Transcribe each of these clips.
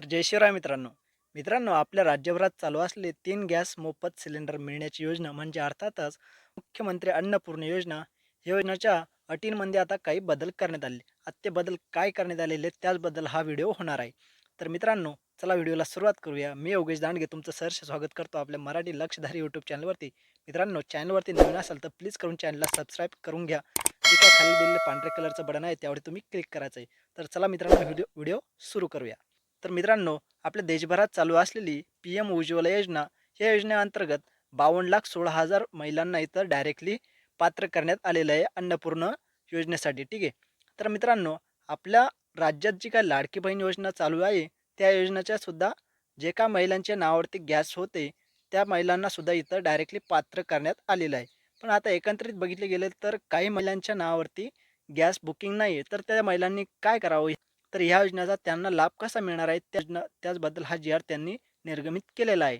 तर जय शिवराय मित्रांनो. मित्रांनो आपल्या राज्यभरात चालू असले तीन गॅस मोफत सिलेंडर मिळण्याची योजना म्हणजे अर्थातच मुख्यमंत्री अन्नपूर्ण योजना या योजनेच्या अटींमध्ये आता काही बदल करण्यात आले. आता ते बदल काय करण्यात आलेले त्याचबद्दल हा व्हिडिओ होणार आहे. तर मित्रांनो चला व्हिडिओला सुरुवात करूया. मी योगेश दांडगे तुमचं सहर्ष स्वागत करतो आपल्या मराठी लक्षधारी यूट्यूब चॅनलवरती. मित्रांनो चॅनलवरती नवीन असाल तर प्लीज करून चॅनलला सबस्क्राईब करून घ्या. जे काय खाली दिलेलं पांढऱ्या कलरचं बटन आहे त्यावर तुम्ही क्लिक करायचं आहे तर चला मित्रांनो व्हिडिओ व्हिडिओ सुरू करूया. तर मित्रांनो आपल्या देशभरात चालू असलेली पी एम उज्ज्वला योजना या योजनेअंतर्गत बावन्न लाख सोळा हजार महिलांना इथं डायरेक्टली पात्र करण्यात आलेलं आहे अन्नपूर्ण योजनेसाठी ठीक आहे? तर मित्रांनो आपल्या राज्यात जी काय लाडकी बहीण योजना चालू आहे त्या योजनेच्या सुद्धा जे का महिलांच्या नावावरती गॅस होते त्या महिलांना सुद्धा इथं डायरेक्टली पात्र करण्यात आलेलं आहे. पण आता एकंदरीत बघितले गेले तर काही महिलांच्या नावावरती गॅस बुकिंग नाही आहे तर त्या महिलांनी काय करावं? तर ह्या योजनेचा त्यांना लाभ कसा मिळणार आहे? त्या योजना- त्याचबद्दल हा जी आर त्यांनी निर्गमित केलेला आहे.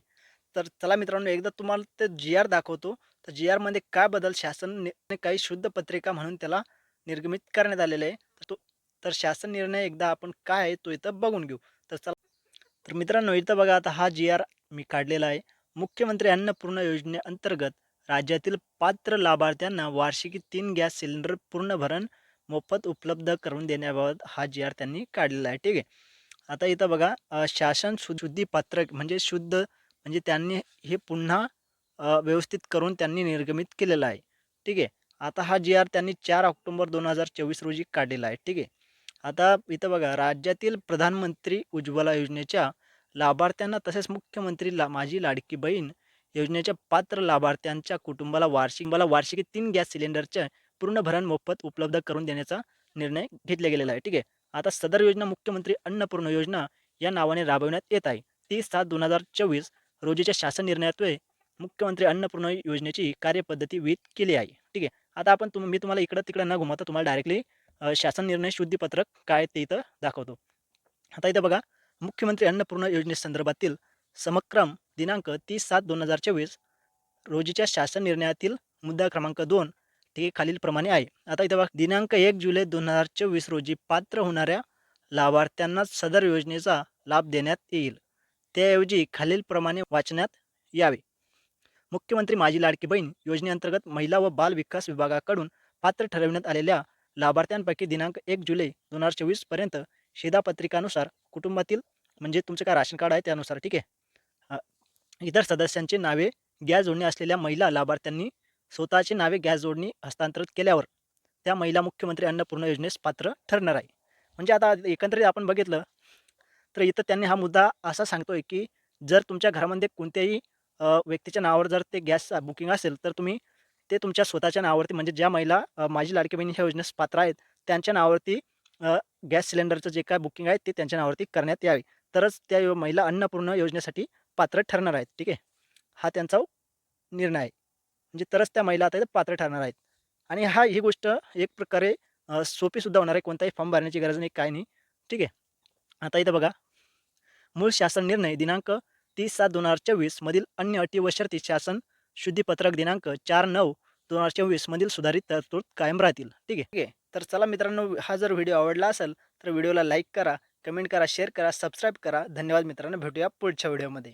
तर चला मित्रांनो एकदा तुम्हाला ते जी आर दाखवतो. तर जी आरमध्ये काय बदल शासन नि- काही शुद्ध पत्रिका म्हणून त्याला निर्गमित करण्यात आलेलं आहे. तर तो तर शासन निर्णय एकदा आपण काय आहे तो इथं बघून घेऊ. तर चला तर मित्रांनो इथं बघा आता हा जी आर मी काढलेला आहे. मुख्यमंत्री अन्नपूर्ण योजनेअंतर्गत राज्यातील पात्र लाभार्थ्यांना वार्षिकी तीन गॅस सिलेंडर पूर्ण भरण मोफत उपलब्ध करून देण्याबाबत हा जी आर त्यांनी काढलेला आहे. ठीक आहे. आता इथं बघा शासन शु शुद्धीपात्रक म्हणजे शुद्ध म्हणजे त्यांनी हे पुन्हा व्यवस्थित करून त्यांनी निर्गमित केलेलं आहे. ठीक आहे. आता हा जी आर त्यांनी चार ऑक्टोबर दोन हजार चोवीस रोजी काढलेला आहे. ठीक आहे. आता इथं बघा राज्यातील प्रधानमंत्री उज्ज्वला योजनेच्या लाभार्थ्यांना तसेच मुख्यमंत्री ला माझी लाडकी बहीण योजनेच्या पात्र लाभार्थ्यांच्या कुटुंबाला वार्षिक मला वार्षिकी तीन गॅस सिलेंडरच्या पूर्ण भरण मोफत उपलब्ध करून देण्याचा निर्णय घेतला गेलेला आहे. ठीक आहे. आता सदर योजना मुख्यमंत्री अन्नपूर्ण योजना या नावाने राबविण्यात येत आहे. तीस सात दोन हजार चोवीस रोजीच्या शासन निर्णयात्वे मुख्यमंत्री अन्नपूर्ण योजनेची कार्यपद्धती विहित केली आहे. ठीक आहे. आता आपण तुम मी तुम्हाला इकडं तिकडं न घुमवता तुम्हाला डायरेक्टली शासन निर्णय शुद्धीपत्रक काय ते इथं दाखवतो. आता इथं बघा मुख्यमंत्री अन्नपूर्ण योजनेसंदर्भातील समक्रम दिनांक तीस सात दोन हजार चोवीस रोजीच्या शासन निर्णयातील मुद्दा क्रमांक दोन ते खालीलप्रमाणे आहे. आता इथं बघा दिनांक एक जुलै दोन हजार चोवीस रोजी पात्र होणाऱ्या लाभार्थ्यांना सदर योजनेचा लाभ देण्यात येईल. त्याऐवजी खालीलप्रमाणे वाचण्यात यावे. मुख्यमंत्री माझी लाडकी बहीण योजनेअंतर्गत महिला व बाल विकास विभागाकडून पात्र ठरविण्यात आलेल्या लाभार्थ्यांपैकी दिनांक एक जुलै दोन हजार चोवीसपर्यंत शिधापत्रिकानुसार कुटुंबातील म्हणजे तुमचं काय राशन कार्ड आहे त्यानुसार ठीक आहे. इतर सदस्यांची नावे गॅस जोडणी असलेल्या महिला लाभार्थ्यांनी स्वतःची नावे गॅस जोडणी हस्तांतरित केल्यावर त्या महिला मुख्यमंत्री अन्नपूर्ण योजनेस पात्र ठरणार आहे. म्हणजे आता एकंदरीत आपण बघितलं तर इथं त्यांनी हा मुद्दा असा सांगतोय की जर तुमच्या घरामध्ये कोणत्याही व्यक्तीच्या नावावर जर ते गॅस बुकिंग असेल तर तुम्ही ते तुमच्या स्वतःच्या नावावरती म्हणजे ज्या महिला माझी लाडकी बहिणी ह्या योजनेस पात्र आहेत त्यांच्या नावावरती गॅस सिलेंडरचं जे काय बुकिंग आहे ते त्यांच्या नावावरती करण्यात यावे. तरच त्या महिला अन्नपूर्ण योजनेसाठी पात्र ठरणार आहेत. ठीक आहे? हा त्यांचा निर्णय आहे. म्हणजे तरच त्या महिला आता पात्र ठरणार आहेत. आणि हा ही गोष्ट एक प्रकारे सोपीसुद्धा होणार आहे. कोणताही फॉर्म भरण्याची गरज नाही काय नाही. ठीक आहे? आता इथं बघा. मूळ शासन निर्णय दिनांक तीस सात दोन हजार चोवीस मधील अन्य अटी व शर्ती शासन शुद्धीपत्रक दिनांक चार नऊ दोन हजार चोवीसमधील सुधारित तरतूद कायम राहतील. ठीक आहे? ठीक आहे. तर चला मित्रांनो हा जर व्हिडिओ आवडला असेल तर व्हिडिओला लाईक करा कमेंट करा शेअर करा सबस्क्राईब करा. धन्यवाद मित्रांनो. भेटूया पुढच्या व्हिडिओमध्ये.